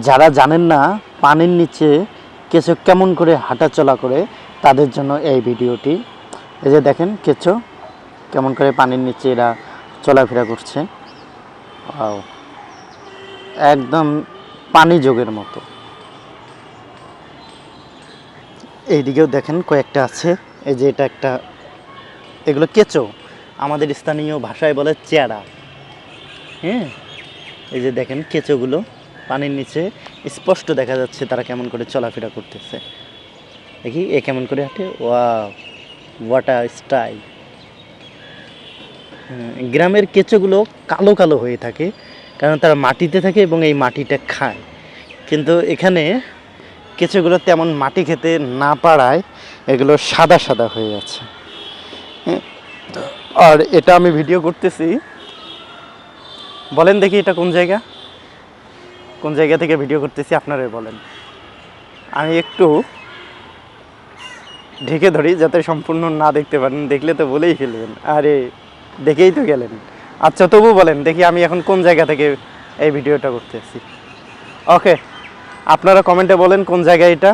যারা জানেন না, পানির নিচে কেঁচো কেমন করে হাঁটাচলা করে, তাদের জন্য এই ভিডিওটি। এই যে দেখেন কেঁচো কেমন করে পানির নিচে এরা চলাফেরা করছে! একদম পানি যোগের মতো। এইদিকেও দেখেন কয়েকটা আছে। এই যে এটা একটা, এগুলো কেঁচো। আমাদের স্থানীয় ভাষায় বলে চেয়ারা। হ্যাঁ? এই যে দেখেন কেঁচোগুলো। পানির নিচে স্পষ্ট দেখা যাচ্ছে তারা কেমন করে চলাফেরা করতেছে। দেখি এ কেমন করে হাঁটে। ওয়া ওয়াটা স্টাইল গ্রামের কেঁচোগুলো কালো কালো হয়ে থাকে কারণ তারা মাটিতে থাকে এবং এই মাটিটা খায়। কিন্তু এখানে কেঁচোগুলো তেমন মাটি খেতে না পারায় এগুলো সাদা সাদা হয়ে যাচ্ছে হ্যাঁ, আর এটা আমি ভিডিও করতেছি। বলেন দেখি এটা কোন জায়গা? কোন জায়গা থেকে ভিডিও করতেছি, আপনারাই বলেন। আমি একটু ঢেকে ধরি, যাতে সম্পূর্ণ না দেখতে পারেন। দেখলে তো বলেই ফেলবেন। আরে, দেখেই তো গেলেন। আচ্ছা তবু বলেন, দেখি আমি এখন কোন জায়গা থেকে এই ভিডিওটা করতেছি। ওকে, আপনারা কমেন্টে বলেন কোন জায়গায় এটা।